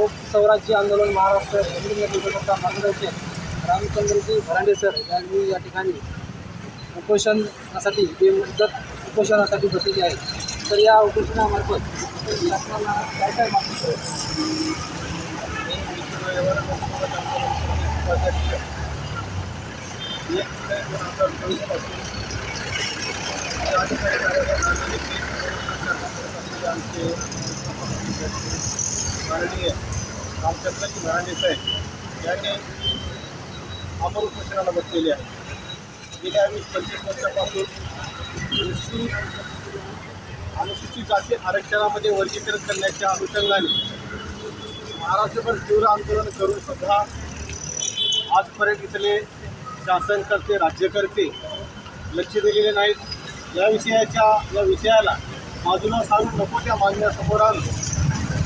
लोक स्वराज्य आंदोलन महाराष्ट्र केंद्रीय मार्गदर्शक रामचंद्रजी भरांडे सर यांनी या ठिकाणी उपोषणासाठी बेमुदत उपोषणासाठी बसलेली आहे तर या उपोषणामार्फत शासनाला काय काय मागणी आमचे माननीय रामचंद्रजी भरांडे साहेब यांनी अमर उपोषणाला बसलेले आहे गेल्या वीस पंचवीस वर्षापासून एससी अनुसूचित जाती आरक्षणामध्ये वर्गीकरण करण्याच्या अनुषंगाने महाराष्ट्रभर तीव्र आंदोलन करून सुद्धा आजपर्यंत इथले शासनकर्ते राज्यकर्ते लक्ष दिलेले नाहीत. या विषयाच्या या विषयाला बाजूला सांगून नको त्या मागण्यासमोर आलो.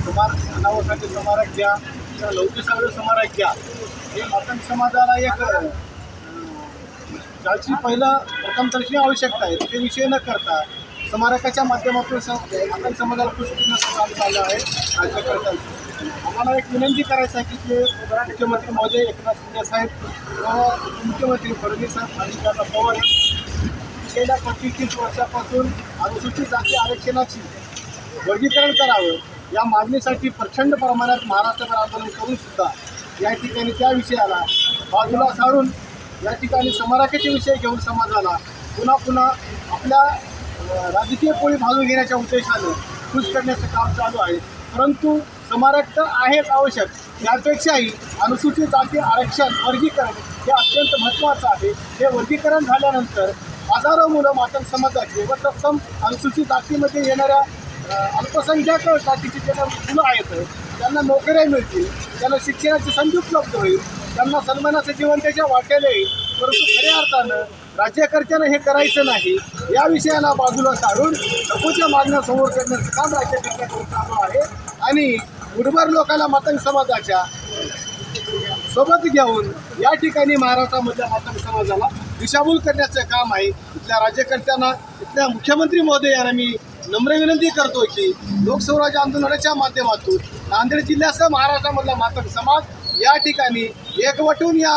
समार नावासाठी समारक घ्या. किंवा लौकिक समारक घ्या. हे मतन समाजाला एक ज्याची पहिलं प्रथमदर्शी आवश्यकता आहे. ते विषय न करता स्मारकाच्या माध्यमातून स समाजाला खुश करण्याचं काम चालू आहे. राज्यकर्त्यांचं. आम्हाला एक विनंती करायचं आहे की ते मुख्यमंत्री महोदय एकनाथ शिंदे साहेब व मुख्यमंत्री फडणवीस साहेब आणि दादा पवार गेल्या पंचवीस तीस वर्षापासून अनुसूचित जाती आरक्षणाची वर्गीकरण करावं. या मागणीसाठी प्रचंड प्रमाणात महाराष्ट्रभर आंदोलन करून सुद्धा या ठिकाणी त्या विषयाला बाजूला सारून या ठिकाणी समाराकाचे विषय घेऊन समाजाला पुन्हा पुन्हा आपल्या राजकीय पोळी भाजून घेण्याच्या उद्देशानं खुश करण्याचं काम चालू आहे. परंतु समारक तर आहेच आवश्यक. यापेक्षाही अनुसूचित जाती आरक्षण वर्गीकरण हे अत्यंत महत्त्वाचं आहे. हे वर्गीकरण झाल्यानंतर हजारो मुलं मातंग समाजाची व तत्सम अनुसूचित जातीमध्ये येणाऱ्या अल्पसंख्याक जातीची जे मुलं आहेत त्यांना नोकऱ्या मिळतील त्यांना शिक्षणाची संधी उपलब्ध होईल त्यांना सन्मानाचं जीवन त्याच्या वाटेल येईल परंतु खऱ्या अर्थानं राज्यकर्त्यानं हे करायचं नाही या विषयाला बाजूला सारून नकोच्या मागण्या समोर करण्याचं काम राज्यकर्त्याकडून चालू आहे. आणि उर्वर लोकांना मतंग समाजाच्या सोबत घेऊन या ठिकाणी महाराष्ट्रामधल्या मतंग समाजाला दिशाभूल करण्याचं काम आहे. इथल्या राज्यकर्त्यांना इथल्या मुख्यमंत्री महोदयांना मी नम्र विनंती करतो की लोकस्वराज्य आंदोलनाच्या माध्यमातून नांदेड जिल्ह्यासह महाराष्ट्रामधला मातक समाज या ठिकाणी एकवटून या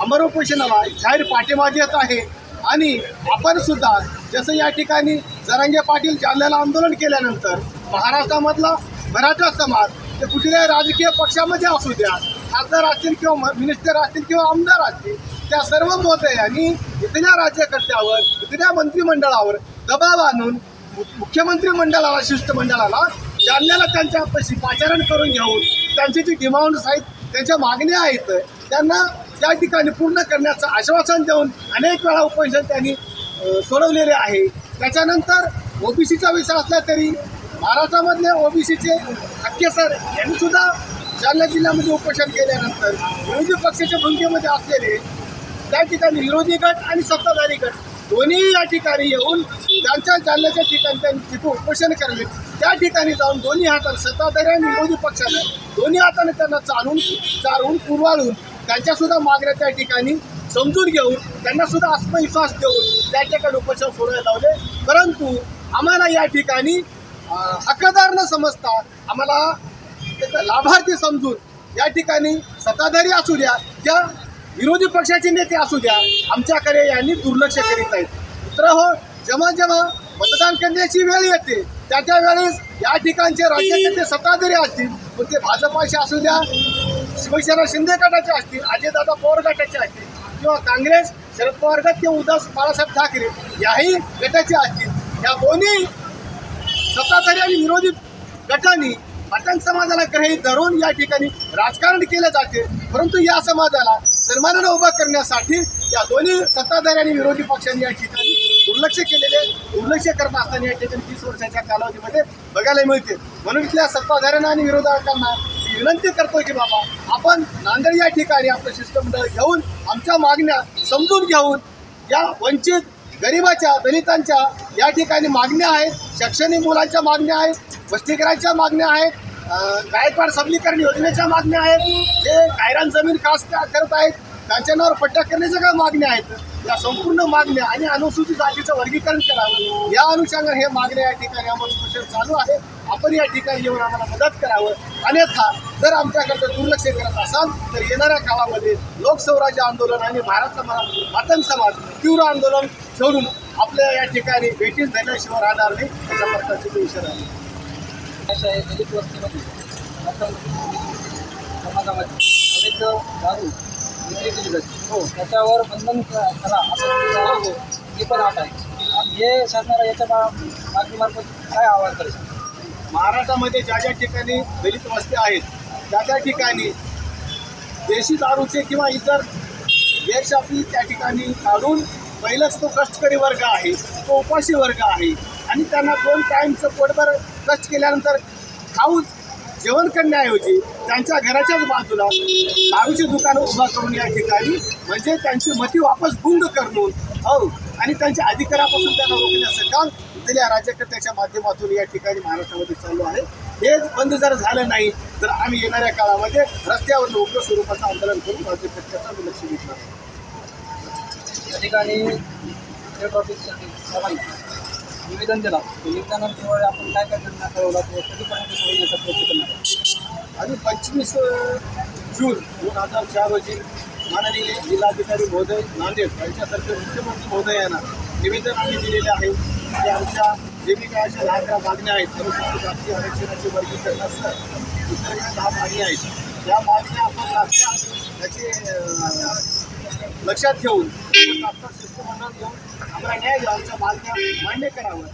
अमर उपोषणाला जाहीर पाठिंबा देत आहे. आणि आपण सुद्धा जसं या ठिकाणी जरांगे पाटील जालन्याला आंदोलन केल्यानंतर महाराष्ट्रामधला मराठा समाज ते कुठल्याही राजकीय पक्षामध्ये असू द्या खासदार असतील किंवा मिनिस्टर असतील किंवा आमदार असतील त्या सर्व मोदयांनी इथल्या राज्यकर्त्यावर इथल्या मंत्रिमंडळावर दबाव आणून मुख्यमंत्री मंडळाला शिष्टमंडळाला जालन्याला त्यांच्यापाशी पाचारण करून घेऊन त्यांची जी डिमांड्स आहेत त्यांच्या मागण्या आहेत त्यांना त्या ठिकाणी पूर्ण करण्याचं आश्वासन देऊन अनेक वेळा उपोषण त्यांनी सोडवलेले आहे. त्याच्यानंतर ओबीसीचा विषय असला तरी महाराष्ट्रामधले ओबीसीचे हक्के सर यांनी सुद्धा जालना जिल्ह्यामध्ये उपोषण केल्यानंतर विरोधी पक्षाच्या भूमिकेमध्ये असलेले त्या ठिकाणी विरोधी गट आणि सत्ताधारी गट दोन्ही या ठिकाणी येऊन त्यांच्या जालन्याच्या ठिकाणी त्यांनी तिथं उपोषण करले त्या ठिकाणी जाऊन दोन्ही हाताने सत्ताधारी आणि विरोधी पक्षाने दोन्ही हाताने त्यांना चालून चालवून पुरवाळून त्यांच्यासुद्धा मागण्या त्या ठिकाणी समजून घेऊन त्यांनासुद्धा आत्मविश्वास देऊन त्याच्याकडे उपोषण सोडायला लावले. परंतु आम्हाला या ठिकाणी हक्कदार न समजता आम्हाला त्याचा लाभार्थी समजून या ठिकाणी सत्ताधारी असू द्या त्या विरोधी पक्षाचे नेते असू द्या आमच्याकडे यांनी दुर्लक्ष करीत आहेत. तर हो जेव्हा जेव्हा मतदान करण्याची वेळ येते त्या त्या वेळेस या ठिकाणचे राज्यकर्ते सत्ताधारी असतील म्हणजे मग ते भाजपाचे असू द्या शिवसेना शिंदे गटाचे असतील अजयदादा पवार गटाचे असतील किंवा काँग्रेस शरद पवार गट किंवा उद्धव बाळासाहेब ठाकरे याही गटाचे असतील. या दोन्ही सत्ताधारी आणि विरोधी गटांनी अटंग समाजाला काही धरून या ठिकाणी राजकारण केलं जाते. परंतु या समाजाला सन्मानानं उभा करण्यासाठी या दोन्ही सत्ताधारी आणि विरोधी पक्षांनी या ठिकाणी दुर्लक्ष केलेले दुर्लक्ष करत असताना या ठिकाणी तीस वर्षाच्या कालावधीमध्ये बघायला मिळते. म्हणून इथल्या सत्ताधाऱ्यांना आणि विरोधकांना विनंती करतो की बाबा आपण नांदेड या ठिकाणी आपलं शिष्टमंडळ घेऊन आमच्या मागण्या समजून घेऊन या वंचित गरिबाच्या दलितांच्या या ठिकाणी मागण्या आहेत. शैक्षणिक मुलांच्या मागण्या आहेत वस्तीकरांच्या मागण्या आहेत गायकवाड सबलीकरण योजनेच्या मागण्या आहेत. जे कायरान जमीन खास करत आहेत त्यांच्यावर पट्ट्या करण्याच्या काय मागण्या आहेत? या संपूर्ण मागण्या आणि अनुसूचित जातीचं वर्गीकरण करावं. या अनुषंगाने हे मागण्या या ठिकाणी आम्हाला स्पेशल चालू आहे. आपण या ठिकाणी येऊन आम्हाला मदत करावं. अन्यथा जर आमच्याकडे दुर्लक्ष करत असाल तर येणाऱ्या काळामध्ये लोकस्वराज्य आंदोलन आणि महाराष्ट्र महा- मातंग समाज तीव्र आंदोलन सोडून आपल्या या ठिकाणी भेटीस धरल्याशिवाय राहणार नाही अशा प्रकारचे तो इशारा आहे. अशा आहे दलित वस्तीमध्ये समाजामध्ये अनेक दारू विक्री केली जाते? हो त्याच्यावर बंधन करा असं हो पण आठ आहे. हे शासनाला याच्या मा- मागणीमार्फत काय आवाहन करायचं महाराष्ट्रामध्ये ज्या ज्या ठिकाणी दलित वस्त्या आहेत त्या त्या ठिकाणी देशी दारूचे किंवा इतर गैरशापी त्या ठिकाणी काढून पहिलाच तो कष्टकरी वर्ग आहे तो उपाशी वर्ग आहे. आणि त्यांना दोन टाईमचं पोटभर कष्ट केल्यानंतर खाऊ जेवण करण्याऐवजी त्यांच्या घराच्याच बाजूला दारूचे दुकानं उभा करून या ठिकाणी म्हणजे त्यांची मती वापस गुंड करून हो आणि त्यांच्या अधिकारापासून त्यांना रोखण्याचं काम दिल्या राज्यकर्त्याच्या माध्यमातून या ठिकाणी महाराष्ट्रामध्ये चालू आहे. हे बंद जर झालं नाही तर आम्ही येणाऱ्या काळामध्ये रस्त्यावर उग्र स्वरूपाचं आंदोलन करून राज्यकर्त्याचं लक्ष घेतलं या ठिकाणी निवेदन दिला. निवेदनामुळे आपण काय काय निर्णय ठरवला किंवा कधीपर्यंत सोडण्याचा प्रयत्न करणार आणि पंचवीस जून दोन हजार चार रोजी माननीय जिल्हाधिकारी महोदय नांदेड यांच्यातर्फे मुख्यमंत्री महोदय यांना निवेदन आम्ही दिलेले आहे की आमच्या जे मी काय अशा लहान त्या मागण्या आहेत अनुसूचित जाती आरक्षणाचे वर्गीकरण असतात इतर ज्या दहा मागण्या आहेत त्या मागण्या आपण लागत्या त्याचे लक्षात घेऊन तात्काळ शिष्टमंडळ घेऊन आम्हाला न्याय द्या आमच्या मागण्या मान्य करावं.